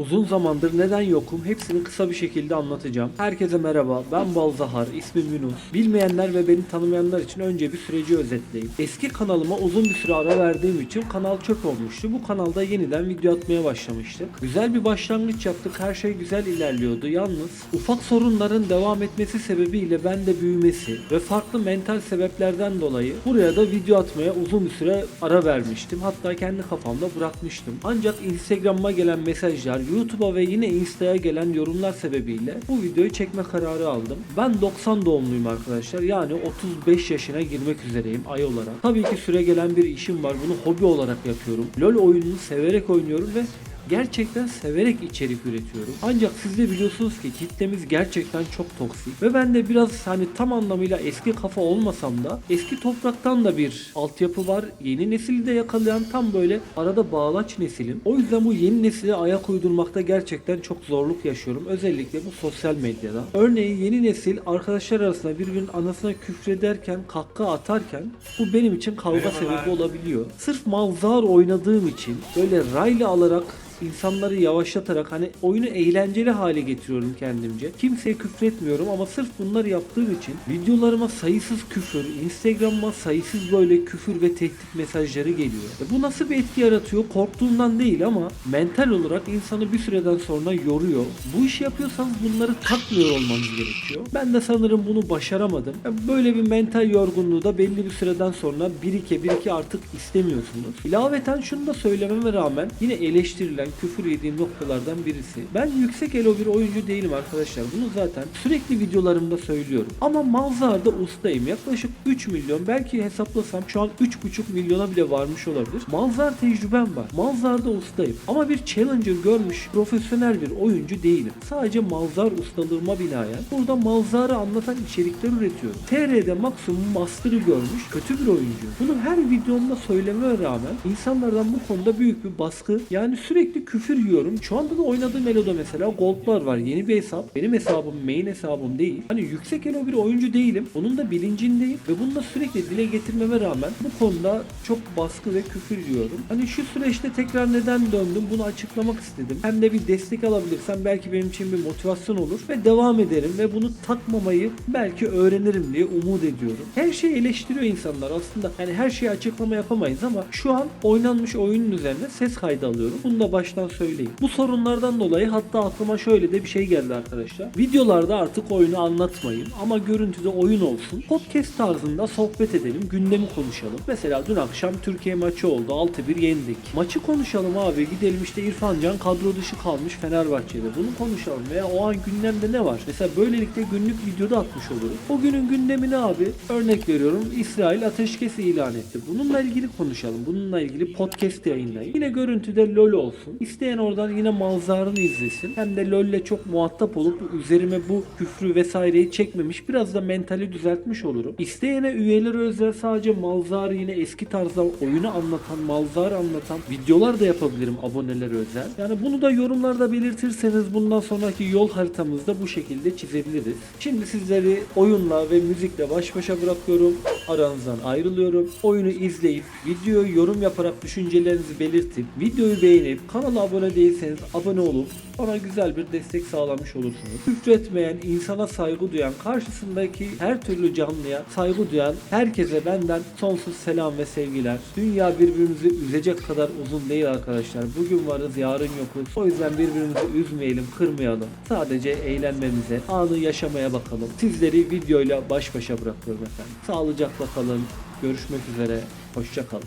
Uzun zamandır neden yokum hepsini kısa bir şekilde anlatacağım. Herkese merhaba ben Balzahar ismim Yunus. Bilmeyenler ve beni tanımayanlar için önce bir süreci özetleyeyim. Eski kanalıma uzun bir süre ara verdiğim için kanal çöp olmuştu. Bu kanalda yeniden video atmaya başlamıştık. Güzel bir başlangıç yaptık her şey güzel ilerliyordu. Yalnız ufak sorunların devam etmesi sebebiyle ben de büyümesi ve farklı mental sebeplerden dolayı buraya da video atmaya uzun bir süre ara vermiştim. Hatta kendi kafamda bırakmıştım. Ancak Instagram'ıma gelen mesajlar, YouTube'a ve yine Insta'ya gelen yorumlar sebebiyle bu videoyu çekme kararı aldım. Ben 90 doğumluyum arkadaşlar. Yani 35 yaşına girmek üzereyim ay olarak. Tabii ki süre gelen bir işim var. Bunu hobi olarak yapıyorum. LoL oyununu severek oynuyorum ve gerçekten severek içerik üretiyorum. Ancak siz de biliyorsunuz ki kitlemiz gerçekten çok toksik. Ve ben de biraz hani tam anlamıyla eski kafa olmasam da eski topraktan da bir altyapı var. Yeni nesili de yakalayan tam böyle arada bağlaç nesilim. O yüzden bu yeni nesile ayak uydurmakta gerçekten çok zorluk yaşıyorum. Özellikle bu sosyal medyada. Örneğin yeni nesil arkadaşlar arasında birbirinin anasına küfrederken, kahkaha atarken bu benim için kavga sebebi olabiliyor. Sırf malzar oynadığım için böyle rayla alarak insanları yavaşlatarak hani oyunu eğlenceli hale getiriyorum kendimce. Kimseye küfretmiyorum ama sırf bunları yaptığım için videolarıma sayısız küfür, Instagram'ıma sayısız böyle küfür ve tehdit mesajları geliyor. E bu nasıl bir etki yaratıyor? Korktuğumdan değil ama mental olarak insanı bir süreden sonra yoruyor. Bu işi yapıyorsanız bunları takmıyor olmanız gerekiyor. Ben de sanırım bunu başaramadım. E böyle bir mental yorgunluğu da belli bir süreden sonra birike birike artık istemiyorsunuz. İlaveten şunu da söylememe rağmen yine eleştirilen, küfür yediğim noktalardan birisi. Ben yüksek elo bir oyuncu değilim arkadaşlar. Bunu zaten sürekli videolarımda söylüyorum. Ama Malzar'da ustayım. Yaklaşık 3 milyon belki hesaplasam şu an 3,5 milyona bile varmış olabilir. Malzar tecrübem var. Malzar'da ustayım. Ama bir challenger görmüş profesyonel bir oyuncu değilim. Sadece Malzar ustalığıma binaen burada Malzar'ı anlatan içerikler üretiyorum. TR'de maksimum master'ı görmüş kötü bir oyuncu. Bunu her videomda söylememe rağmen insanlardan bu konuda büyük bir baskı yani sürekli küfür yiyorum. Şu anda da oynadığım Elo'da mesela goldlar var. Yeni bir hesap. Benim hesabım main hesabım değil. Hani yüksek Elo bir oyuncu değilim. Bunun da bilincindeyim ve bunu da sürekli dile getirmeme rağmen bu konuda çok baskı ve küfür yiyorum. Hani şu süreçte tekrar neden döndüm bunu açıklamak istedim. Hem de bir destek alabilirsem belki benim için bir motivasyon olur ve devam ederim ve bunu takmamayı belki öğrenirim diye umut ediyorum. Her şeyi eleştiriyor insanlar aslında. Yani her şeyi açıklama yapamayız ama şu an oynanmış oyunun üzerine ses kaydı alıyorum. Bunu da baştan söyleyeyim. Bu sorunlardan dolayı hatta aklıma şöyle de bir şey geldi arkadaşlar. Videolarda artık oyunu anlatmayın ama görüntüde oyun olsun. Podcast tarzında sohbet edelim, gündemi konuşalım. Mesela dün akşam Türkiye maçı oldu. 6-1 yendik. Maçı konuşalım abi. Gidelim işte İrfan Can kadro dışı kalmış Fenerbahçe'de. Bunu konuşalım veya o an gündemde ne var? Mesela böylelikle günlük videoda atmış oluruz. O günün gündemini abi örnek veriyorum İsrail ateşkes ilan etti. Bununla ilgili konuşalım. Bununla ilgili podcast yayınlayın. Yine görüntüde LOL olsun. İsteyen oradan yine malzarını izlesin. Hem de LoL'le çok muhatap olup üzerime bu küfrü vesaireyi çekmemiş. Biraz da mentali düzeltmiş olurum. İsteyene üyeleri özel sadece malzarı yine eski tarzda oyunu anlatan, malzarı anlatan videolar da yapabilirim abonelere özel. Yani bunu da yorumlarda belirtirseniz bundan sonraki yol haritamızda bu şekilde çizebiliriz. Şimdi sizleri oyunla ve müzikle baş başa bırakıyorum. Aranızdan ayrılıyorum. Oyunu izleyip, videoyu yorum yaparak düşüncelerinizi belirtip, videoyu beğenip, kanala abone değilseniz abone olup bana güzel bir destek sağlamış olursunuz. Küfretmeyen, insana saygı duyan, karşısındaki her türlü canlıya saygı duyan herkese benden sonsuz selam ve sevgiler. Dünya birbirimizi üzecek kadar uzun değil arkadaşlar. Bugün varız, yarın yokuz. O yüzden birbirimizi üzmeyelim, kırmayalım. Sadece eğlenmemize, anı yaşamaya bakalım. Sizleri videoyla baş başa bırakıyorum efendim. Sağlıcakla kalın. Görüşmek üzere. Hoşça kalın.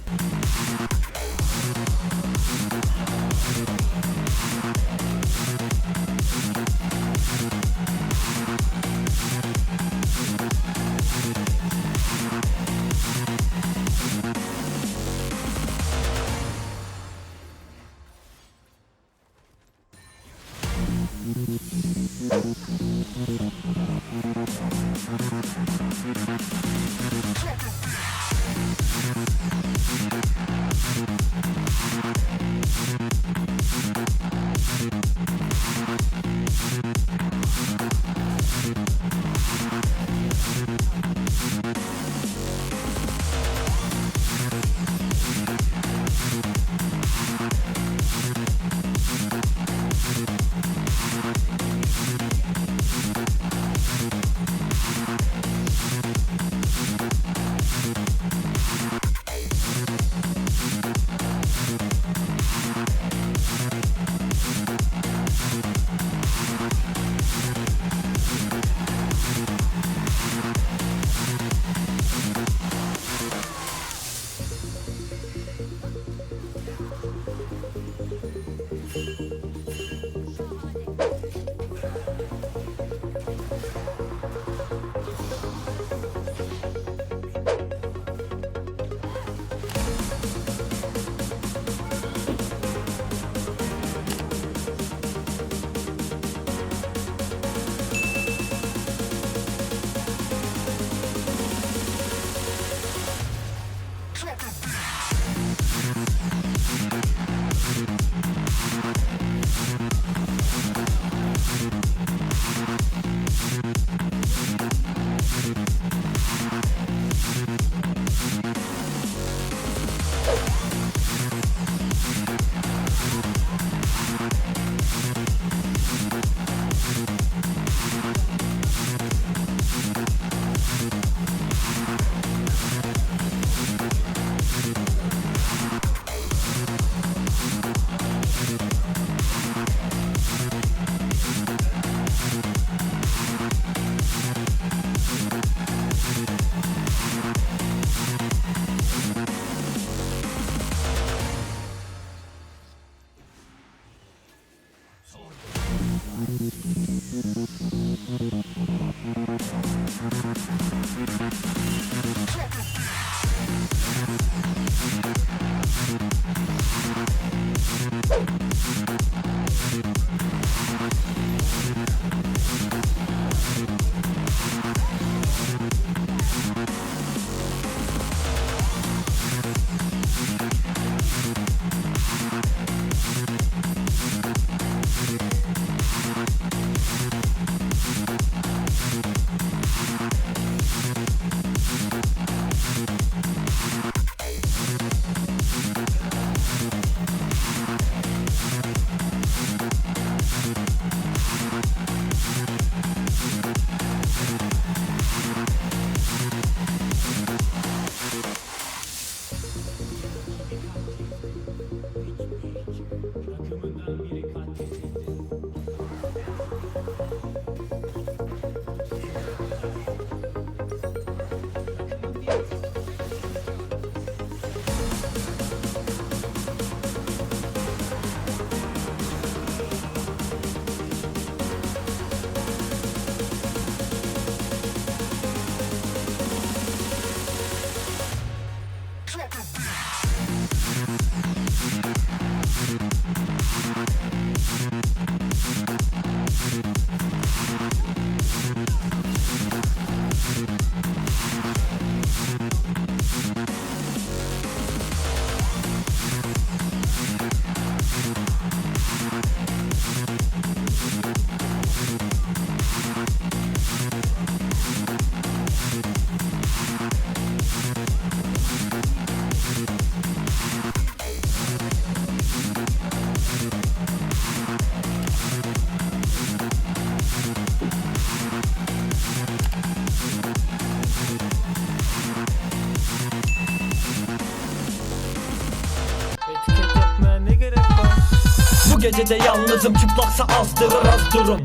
Gecede yalnızım çıplaksa azdırır az durum.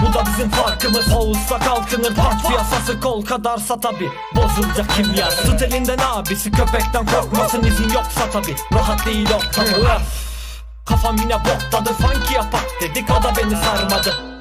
Bu da bizim farkımız Ağustos kalkınır. Punch piyasası kol kadarsa tabi Bozulacak kimya. Tut elinden abisi köpekten korkmasın izin yoksa tabi Rahat değil o tabi Kafam yine boktadır sanki yapak dedik o da beni sarmadı